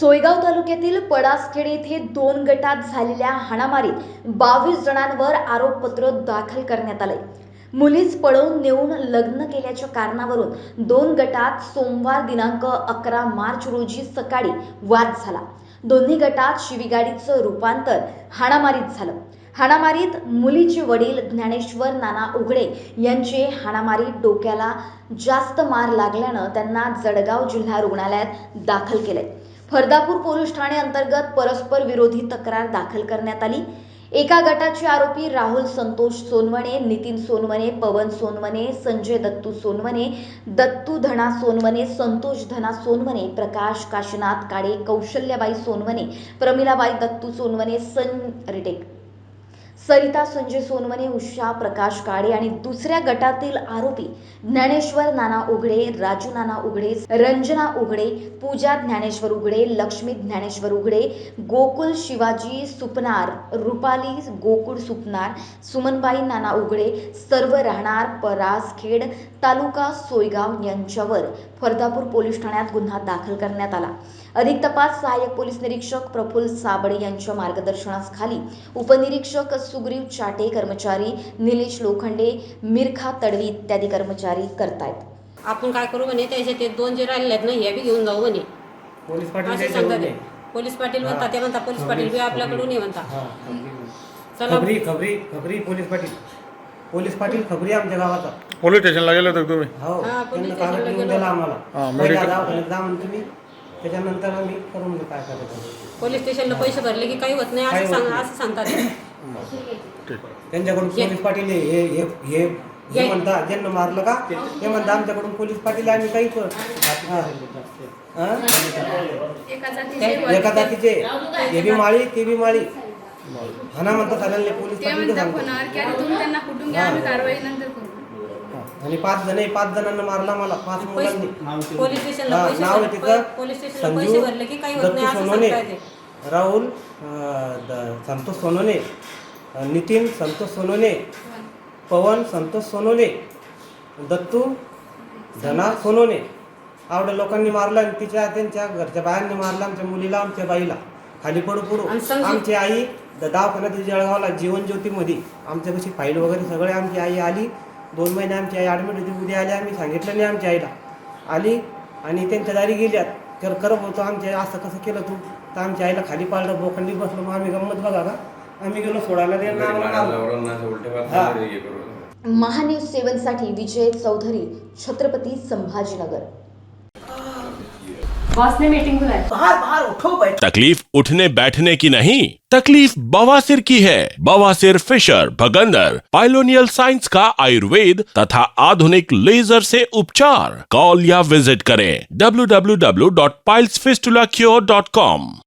सोयगाव तालुक्यातील पडासखेड येथे दोन गटात झालेल्या हाणामारीत बावीस जणांवर आरोपपत्र दाखल करण्यात आले. मुलीच पळवून नेऊन लग्न केल्याच्या कारणावरून दोन गटात सोमवार दिनांक अकरा मार्च रोजी सकाळी वाद झाला. दोन्ही गटात शिवीगाडीचं रूपांतर हाणामारीत झालं. हाणामारीत मुलीचे वडील ज्ञानेश्वर नाना उघडे यांचे हाणामारीत डोक्याला जास्त मार लागल्यानं त्यांना जळगाव जिल्हा रुग्णालयात दाखल केले फरदापूर पोलीस ठाणे अंतर्गत परस्पर विरोधी तक्रार दाखल करण्यात आली. एका गटाचे आरोपी राहुल संतोष सोनवणे नितीन सोनवणे पवन सोनवणे संजय दत्तू सोनवणे दत्तू धना सोनवणे संतोष धना सोनवणे प्रकाश काशीनाथ काळे कौशल्याबाई सोनवणे प्रमिलाबाई दत्तू सोनवणे सन रिटेक. सरिता संजय सोनवणे उषा प्रकाश काळे आणि दुसऱ्या गटातील आरोपी ज्ञानेश्वर नाना उघडे राजू नाना उघडे रंजना उघडे पूजा ज्ञानेश्वर उघडे लक्ष्मी ज्ञानेश्वर उघडे गोकुल शिवाजी सुपनार रुपाली गोकुळ सुपनार सुमनबाई नाना उघडे सर्व राहणार परासखेड तालुका सोयगाव यांच्यावर फरदापूर पोलीस ठाण्यात गुन्हा दाखल करण्यात आला. अधिक तपास सहाय्यक पोलीस निरीक्षक प्रफुल्ल साबळे यांच्या मार्गदर्शनाखाली उपनिरीक्षक सुग्रीव चाटे कर्मचारी निलेश लोखंडे मिरखा तडवी इत्यादी कर्मचारी करतायत. आपण काय करू म्हणे त्याचे ते दोन जे राहिले आहेत ना हे बी घेऊन जाऊ म्हणे. पोलीस पाटील असे सांगतात ते. पोलीस पाटील म्हणतात ते म्हणतात पोलीस पाटील बी आपल्याकडून हा. चला. खबरी खबरी खबरी पोलीस पाटील. पोलीस पाटील खबरी आमच्या गावाचा. पोलीस स्टेशनला गेले होते का तुम्ही? हो. हा, त्यांनी पोलीस कागद स्टेशनला लिहून गेलो. दिला हा, आम्हाला medical- पहिला दवाखान्यात जा म्हणून तुम्ही त्याच्यानंतर आम्ही करून घेऊ काय करायचं. पोलीस स्टेशनला पैसे भरले की काही होत नाही असं सांग सांगतात त्यांच्याकडून. पोलीस पाटील हे हे हे हे म्हणता ज्यांना मारलं का? ते म्हणता आमच्याकडून पोलीस पाटील आम्ही काही कर? एका जातीचे हे बी माळी ते बी माळी. हाना म्हणता चालेल पोलीस पाटील म्हणतात सांगतो होणार की अरे तुम्ही त्यांना कुठून घ्या आम्ही कारवाई नंतर करू. आणि पाच जण पाच जणांना मारला मला पाच मुलांनी. नाव आहे भर- तिचं पोलीस स्टेशनला पैसे भरले की काही होत नाही दत्तू सोनवणे. राहुल संतोष अं, नितीन संतोष सोनवणे पवन संतोष सोनवणे दत्तू धना सोनवणे आवड्या लोकांनी मारलं आणि तिच्या त्यांच्या घरच्या बायांनी मारलं आमच्या मुलीला आमच्या बाईला. खाली पडू पडू. आमची आई द- दवाखान्यात जळगावला जीवन ज्योतीमध्ये. आमच्यापाशी फाईल वगैरे सगळे आमची आई आली. दोन महिने आमची आई ॲडमिट होती उद्या आली आम्ही सांगितलं नाही आमच्या आईला. आली आणि त्यांच्या दारी गेल्यात. तर करत होतो आमच्या आई असं कसं केलं तू? तर आमच्या आईला खाली पाडलं बोखंडी बसलो. मग आम्ही गंमत बघा का? आम्ही गेलो सोडायला ते महान्यूज सेवन साठी विजय चौधरी छत्रपती संभाजीनगर. बॉस ने मीटिंग बुलाई. बाहर बाहर उठो बैठ तकलीफ़ उठने बैठने की नहीं तकलीफ़ बवासीर की है। बवासीर फिशर भगंदर पाइलोनियल साइंस का आयुर्वेद तथा आधुनिक लेजर से उपचार। कॉल या विज़िट करें। www.pilesfistulacure.com